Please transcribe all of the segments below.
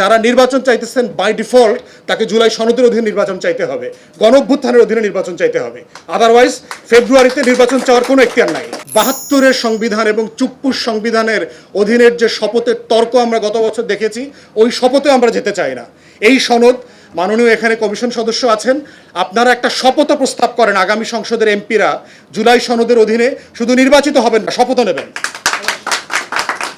যারা নির্বাচন চাইতেছেন বাই ডিফল্ট তাকে জুলাই সনদের অধীনে নির্বাচন চাইতে হবে। গণঅভ্যুত্থানের অধীনে নির্বাচন চাইতে হবে। আদারওয়াইজ ফেব্রুয়ারিতে নির্বাচন চাওয়ার কোনো এখতিয়ার নাই। বাহাত্তরের সংবিধান এবং চুপ্পুর সংবিধানের অধীনের যে শপথের তর্ক আমরা গত বছর দেখেছি, ওই শপথে আমরা যেতে চাই না। এই সনদ মাননীয় এখানে কমিশন সদস্য আছেন। আপনারা একটা শপথ প্রস্তাব করেন আগামী সংসদের এমপিরা, জুলাই সনদের অধীনে শুধু নির্বাচিত হবেন না শপথ নেবেন।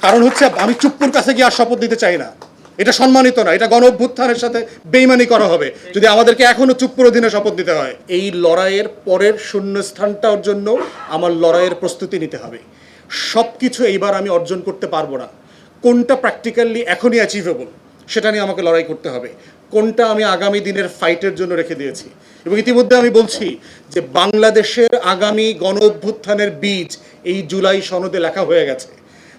কারণ হচ্ছে, আমি চুপ্পুর কাছে গিয়ে আর শপথ দিতে চাই না। এটা সম্মানিত না, এটা গণ অভ্যুত্থানের সাথে বেইমানি করা হবে। যদি আমাদেরকে এখনও চুপ্পুর অধীনে শপথ দিতে হয়। এই লড়াইয়ের পরের শূন্যস্থানটার জন্য আমার লড়াইয়ের প্রস্তুতি নিতে হবে। সব কিছু এইবার আমি অর্জন করতে পারব না। কোনটা প্র্যাকটিক্যালি এখনই অ্যাচিভেবল সেটা নিয়ে আমাকে লড়াই করতে হবে। কোনটা আমি আগামী দিনের ফাইটের জন্য রেখে দিয়েছি। এবং ইতিমধ্যে আমি বলছি যে বাংলাদেশের আগামী গণ অভ্যুত্থানের বীজ এই জুলাই সনদে লেখা হয়ে গেছে।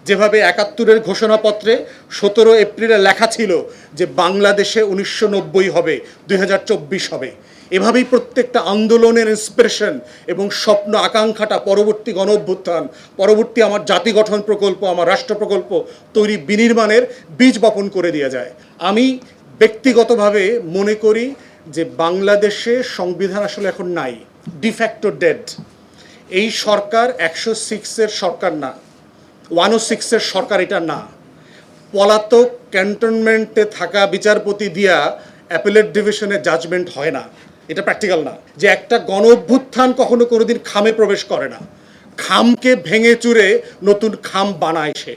যেভাবে একাত্তরের ঘোষণাপত্রে সতেরো এপ্রিলে লেখা ছিল যে বাংলাদেশে উনিশশো নব্বই হবে, দুই হাজার চব্বিশ হবে। এভাবেই প্রত্যেকটা আন্দোলনের ইন্সপিরেশন এবং স্বপ্ন আকাঙ্ক্ষাটা পরবর্তী গণ অভ্যুত্থান পরবর্তী আমার জাতি গঠন প্রকল্প, আমার রাষ্ট্র প্রকল্প তৈরি বিনির্মাণের বীজ বপন করে দিয়ে যায়। আমি ব্যক্তিগতভাবে মনে করি যে বাংলাদেশে সংবিধান আসলে এখন নাই ডিফ্যাক্টো ডেড এই সরকার একশো সিক্সের সরকার না। ওয়ান ও সিক্সের সরকার এটা না। পলাতক ক্যান্টনমেন্টে থাকা বিচারপতি দিয়া অ্যাপেলেট ডিভিশনে জাজমেন্ট হয় না। এটা প্র্যাকটিক্যাল না। যে একটা গণ অভ্যুত্থান কখনো কোনোদিন খামে প্রবেশ করে না। খামকে ভেঙে চুরে নতুন খাম বানায় সে।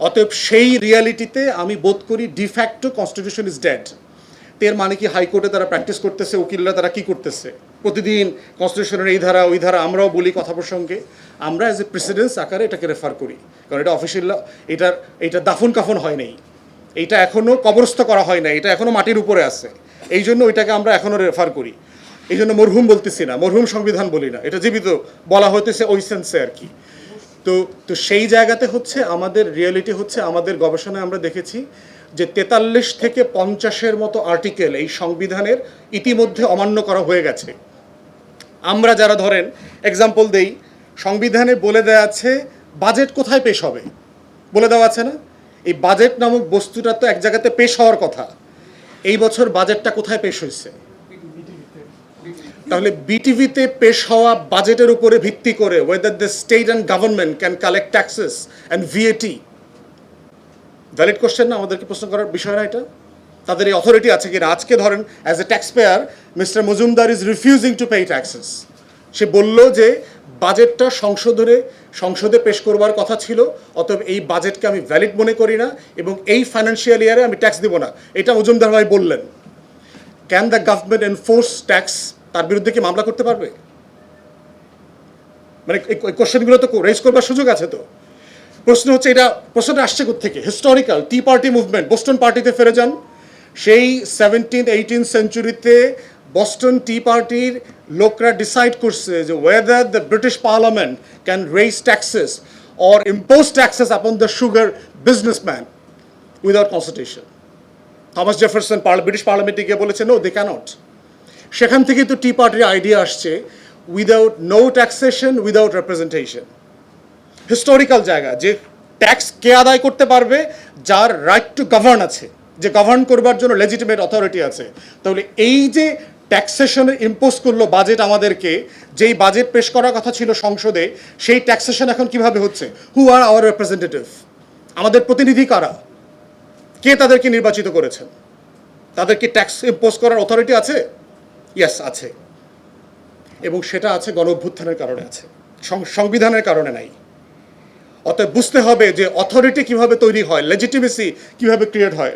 অতএব সেই রিয়ালিটিতে আমি বোধ করি ডিফ্যাক্টো কনস্টিটিউশন ইজ ডেড এর মানে কি হাইকোর্টে তারা প্র্যাকটিস করতেছে, উকিলরা তারা কি করতেছে? প্রতিদিন কনস্টিটিউশনের এই ধারা, ওই ধারা আমরাও বলি কথা প্রসঙ্গে। আমরা অ্যাজ এ প্রেসিডেন্স আকারে এটাকে রেফার করি। কারণ এটা অফিসিয়াল এটার, এটা দাফন কাফন হয় নাই। এইটা এখনও কবরস্থ করা হয় না এটা এখনও মাটির উপরে আছে। এই জন্য ওইটাকে আমরা এখনও রেফার করি। এই জন্য মরহুম বলতেছি না। মরহুম সংবিধান বলি না। এটা জীবিত বলা হইতেছে ওই সেন্সে আর কি। তো তো সেই জায়গাতে হচ্ছে আমাদের রিয়েলিটি হচ্ছে আমাদের গবেষণায় আমরা দেখেছি যে তেতাল্লিশ থেকে পঞ্চাশের মতো আর্টিকেল এই সংবিধানের ইতিমধ্যে অমান্য করা হয়ে গেছে। আমরা যারা ধরেন এক্সাম্পল দেই, সংবিধানে বলে দেওয়া আছে বাজেট কোথায় পেশ হবে? বলে দেওয়া আছে না? এই বাজেট নামক বস্তুটা তো এক জায়গাতে পেশ হওয়ার কথা। এই বছর বাজেটটা কোথায় পেশ হয়েছে? তাহলে বিটিভিতে পেশ হওয়া বাজেটের উপরে ভিত্তি করে whether the state and government can collect taxes and VAT valid question না? আমাদেরকে প্রশ্ন করার বিষয় না এটা? তাদের এই অথরিটি আছে কিনা? আজকে ধরেন as a taxpayer Mr Majumdar is refusing to pay taxes সে বলল যে বাজেটটা সংশোধনে, সংসদে পেশ করবার কথা ছিল, অতএব এই বাজেটকে আমি ভ্যালিড মনে করি না এবং এই ফাইন্যান্সিয়াল ইয়ারে আমি ট্যাক্স দিব না। এটা মজুমদার ভাই বললেন। Can the government enforce tax তার বিরুদ্ধে কি মামলা করতে পারবে? মানে এই কোশ্চেনগুলো তো রেজ করবার সুযোগ আছে তো। প্রশ্ন হচ্ছে, এটা, প্রশ্নটা আসছে থেকে historical tea party movement Boston পার্টিতে ফিরে যান। সেই সেভেন্টিন এইটিন সেঞ্চুরিতে বস্টন টি পার্টির লোকরা ডিসাইড করছে যে whether the British parliament can raise taxes or impose taxes upon the sugar businessman without constitution Thomas Jefferson British পার্লামেন্টে গিয়ে বলেছে নো দে ক্যানট সেখান থেকে তো টি পার্টির আইডিয়া আসছে without no taxation without representation historical জায়গা, যে ট্যাক্স কে আদায় করতে পারবে, যার রাইট টু গভর্ন আছে। যে গভর্ন করবার জন্য লেজিটিমেট অথরিটি আছে। তাহলে এই যে ট্যাক্সেশনে ইম্পোজ করল বাজেট আমাদেরকে, যেই বাজেট পেশ করার কথা ছিল সংসদে, সেই ট্যাক্সেশন এখন কীভাবে হচ্ছে? হু আর আওয়ার রিপ্রেজেন্টেটিভ আমাদের প্রতিনিধি কারা? কে তাদেরকে নির্বাচিত করেছেন? তাদের কি ট্যাক্স ইম্পোজ করার অথরিটি আছে? ইয়াস আছে। এবং সেটা আছে গণ অভ্যুত্থানের কারণে আছে। সংবিধানের কারণে নাই। অতএব বুঝতে হবে যে অথরিটি কীভাবে তৈরি হয় লেজিটিমেসি কীভাবে ক্রিয়েট হয়।